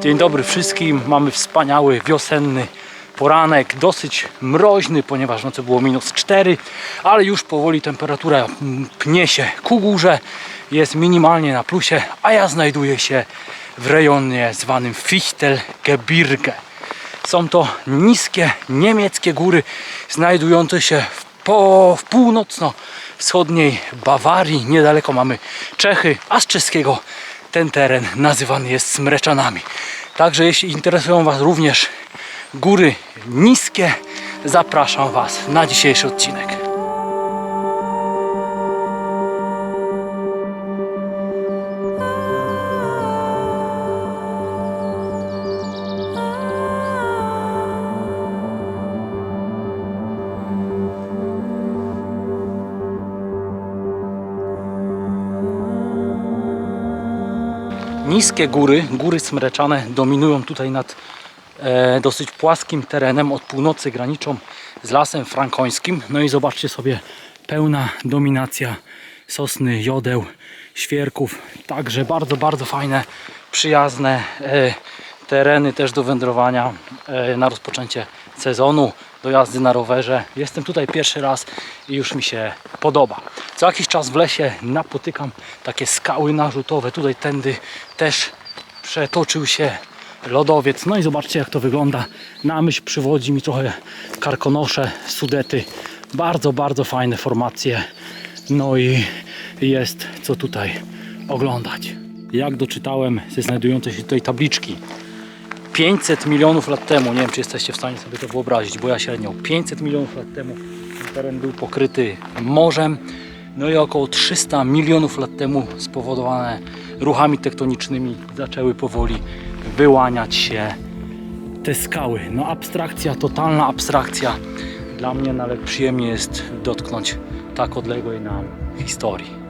Dzień dobry wszystkim. Mamy wspaniały wiosenny poranek, dosyć mroźny, ponieważ nocy było minus 4, ale już powoli temperatura pnie się ku górze, jest minimalnie na plusie, a ja znajduję się w rejonie zwanym Fichtelgebirge. Są to niskie niemieckie góry znajdujące się w, po, w północno-wschodniej Bawarii. Niedaleko mamy Czechy, a z czeskiego ten teren nazywany jest Smreczanami. Także jeśli interesują Was również góry niskie, zapraszam Was na dzisiejszy odcinek. Niskie góry, góry smreczane dominują tutaj nad e, dosyć płaskim terenem. Od północy graniczą z lasem frankońskim. No i zobaczcie sobie pełna dominacja sosny, jodeł, świerków. Także bardzo, bardzo fajne, przyjazne e, tereny też do wędrowania e, na rozpoczęcie sezonu, do jazdy na rowerze. Jestem tutaj pierwszy raz i już mi się podoba. Co jakiś czas w lesie napotykam takie skały narzutowe. Tutaj tędy też przetoczył się lodowiec. No i zobaczcie jak to wygląda. Na myśl przywodzi mi trochę karkonosze, sudety. Bardzo, bardzo fajne formacje. No i jest co tutaj oglądać. Jak doczytałem ze znajdującej się tutaj tabliczki 500 milionów lat temu, nie wiem czy jesteście w stanie sobie to wyobrazić, bo ja średnio 500 milionów lat temu teren był pokryty morzem, no i około 300 milionów lat temu spowodowane ruchami tektonicznymi zaczęły powoli wyłaniać się te skały. No abstrakcja, totalna abstrakcja. Dla mnie nawet przyjemnie jest dotknąć tak odległej nam historii.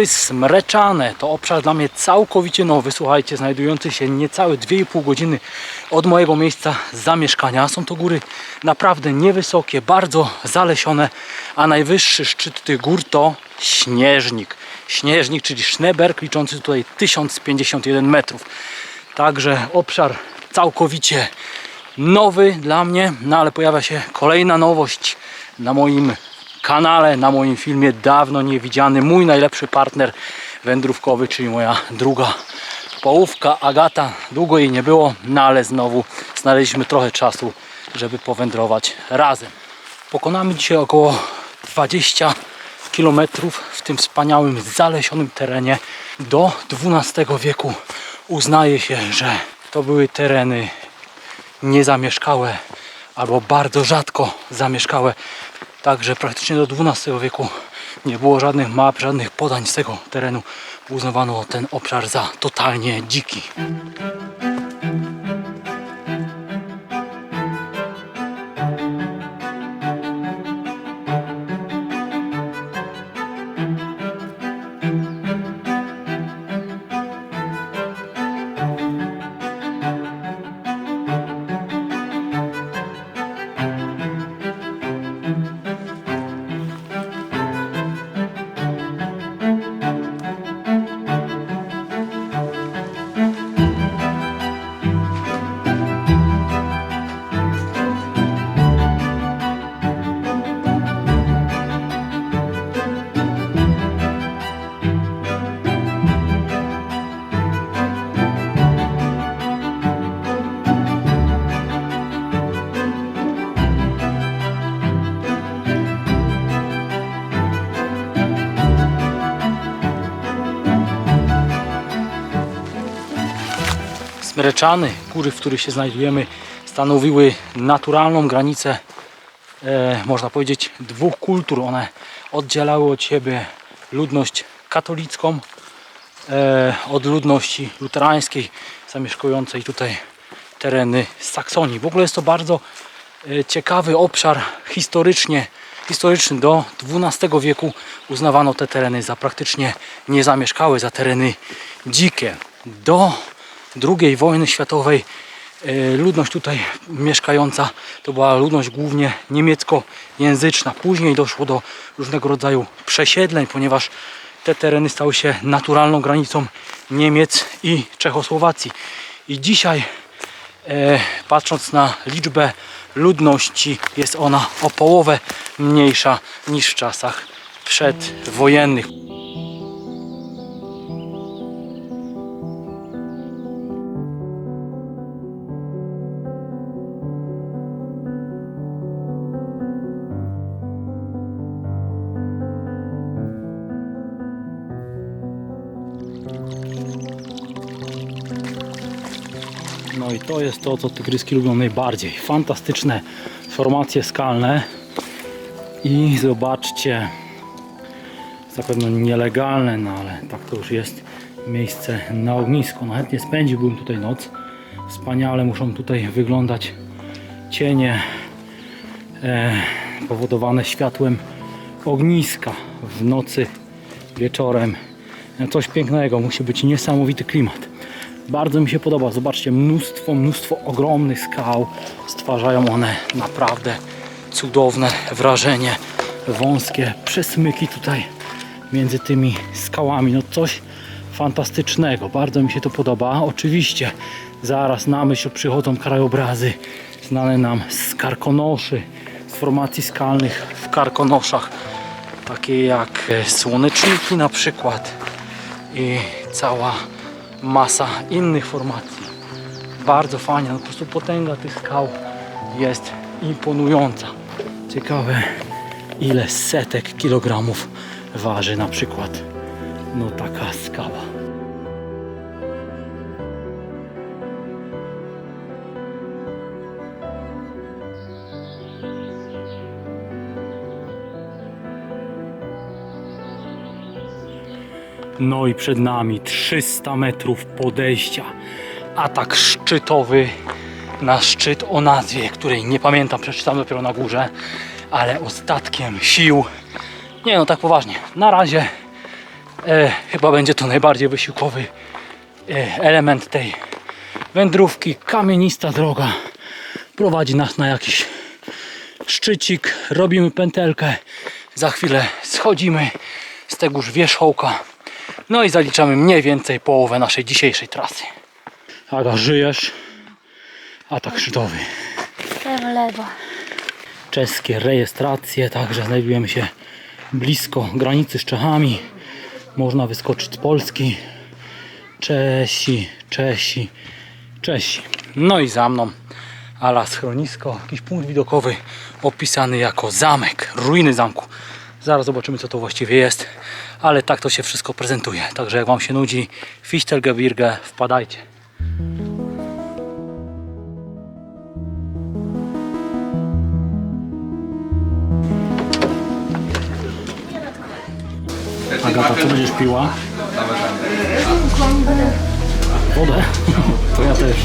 Góry Smreczane to obszar dla mnie całkowicie nowy. Słuchajcie, znajdujący się niecałe 2,5 godziny od mojego miejsca zamieszkania. Są to góry naprawdę niewysokie, bardzo zalesione, a najwyższy szczyt tych gór to Śnieżnik. Śnieżnik, czyli Schneeberg, liczący tutaj 1051 metrów. Także obszar całkowicie nowy dla mnie, no ale pojawia się kolejna nowość na moim kanale, na moim filmie dawno niewidziany mój najlepszy partner wędrówkowy, czyli moja druga połówka Agata. Długo jej nie było, no ale znowu znaleźliśmy trochę czasu, żeby powędrować razem. Pokonamy dzisiaj około 20 km w tym wspaniałym, zalesionym terenie. Do XII wieku uznaje się, że to były tereny niezamieszkałe albo bardzo rzadko zamieszkałe. Także praktycznie do XII wieku nie było żadnych map, żadnych podań z tego terenu. Uznawano ten obszar za totalnie dziki. Smreczany, góry, w których się znajdujemy, stanowiły naturalną granicę, e, można powiedzieć, dwóch kultur. One oddzielały od siebie ludność katolicką e, od ludności luterańskiej zamieszkującej tutaj tereny Saksonii. W ogóle jest to bardzo e, ciekawy obszar historycznie, historyczny. Do XII wieku uznawano te tereny za praktycznie niezamieszkałe, za tereny dzikie. Do II wojny światowej e, ludność tutaj mieszkająca to była ludność głównie niemieckojęzyczna. Później doszło do różnego rodzaju przesiedleń, ponieważ te tereny stały się naturalną granicą Niemiec i Czechosłowacji. I dzisiaj e, patrząc na liczbę ludności, jest ona o połowę mniejsza niż w czasach przedwojennych. No i to jest to, co tygryski lubią najbardziej. Fantastyczne formacje skalne. I zobaczcie, zapewne nielegalne, no ale tak to już jest miejsce na ognisku. No chętnie spędziłbym tutaj noc. Wspaniale muszą tutaj wyglądać cienie e, powodowane światłem ogniska w nocy, wieczorem. No, Coś pięknego, musi być niesamowity klimat. Bardzo mi się podoba. Zobaczcie, mnóstwo, mnóstwo ogromnych skał. Stwarzają one naprawdę cudowne wrażenie. Wąskie przesmyki tutaj między tymi skałami. No coś fantastycznego. Bardzo mi się to podoba. Oczywiście zaraz na myśl przychodzą krajobrazy znane nam z Karkonoszy, z formacji skalnych w Karkonoszach. Takie jak e, słoneczniki na przykład i cała masa innych formacji. Bardzo fajnie, no po prostu potęga tych skał jest imponująca. Ciekawe ile setek kilogramów waży na przykład no taka skała. No i przed nami 300 metrów podejścia. Atak szczytowy na szczyt o nazwie, której nie pamiętam, przeczytam dopiero na górze, ale ostatkiem sił. Nie no, tak poważnie. Na razie e, chyba będzie to najbardziej wysiłkowy e, element tej wędrówki. Kamienista droga prowadzi nas na jakiś szczycik, robimy pętelkę, za chwilę schodzimy z tegoż wierzchołka, no i zaliczamy mniej więcej połowę naszej dzisiejszej trasy. Aga, żyjesz? Atak szczytowy. W lewo. Czeskie rejestracje, także znajdujemy się blisko granicy z Czechami. Można wyskoczyć z Polski. Czesi, Czesi, Czesi. No i za mną ala schronisko, jakiś punkt widokowy opisany jako zamek, ruiny zamku. Zaraz zobaczymy co to właściwie jest, ale tak to się wszystko prezentuje. Także jak Wam się nudzi, Fichtelgebirge, wpadajcie. Agata, co będziesz piła? Wodę? To ja też.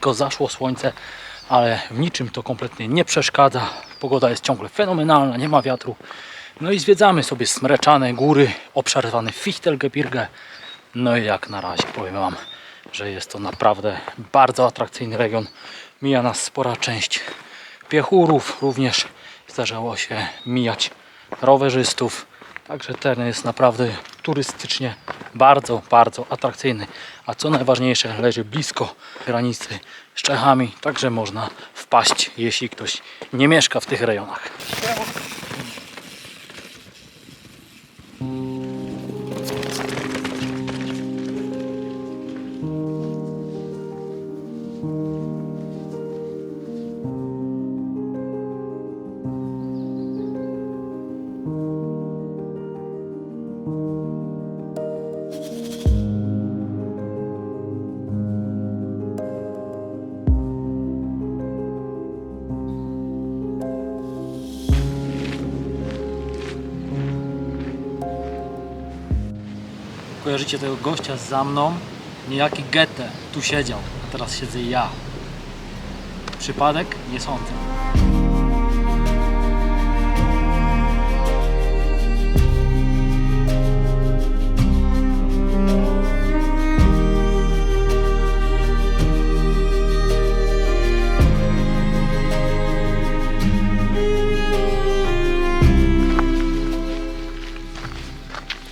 Lekko zaszło słońce, ale w niczym to kompletnie nie przeszkadza. Pogoda jest ciągle fenomenalna, nie ma wiatru. No i zwiedzamy sobie smreczane góry, obszar zwany Fichtelgebirge. No i jak na razie powiem Wam, że jest to naprawdę bardzo atrakcyjny region. Mija nas spora część piechurów, również zdarzało się mijać rowerzystów. Także teren jest naprawdę turystycznie bardzo, bardzo atrakcyjny. A co najważniejsze, leży blisko granicy z Czechami, także można wpaść, jeśli ktoś nie mieszka w tych rejonach. Kojarzycie tego gościa za mną? Niejaki Goethe tu siedział, a teraz siedzę ja. Przypadek? Nie sądzę.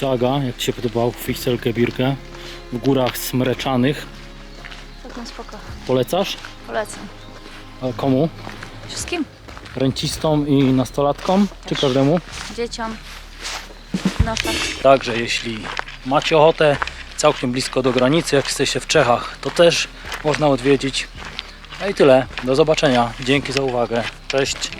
Caga, jak Ci się podobał Fichtelgebirge w górach smreczanych. Całkiem spoko. Polecasz? Polecam. A komu? Wszystkim? Rencistom i nastolatkom? Czy każdemu? Dzieciom. No tak. Także jeśli macie ochotę całkiem blisko do granicy, jak jesteście w Czechach, to też można odwiedzić. No i tyle. Do zobaczenia. Dzięki za uwagę. Cześć.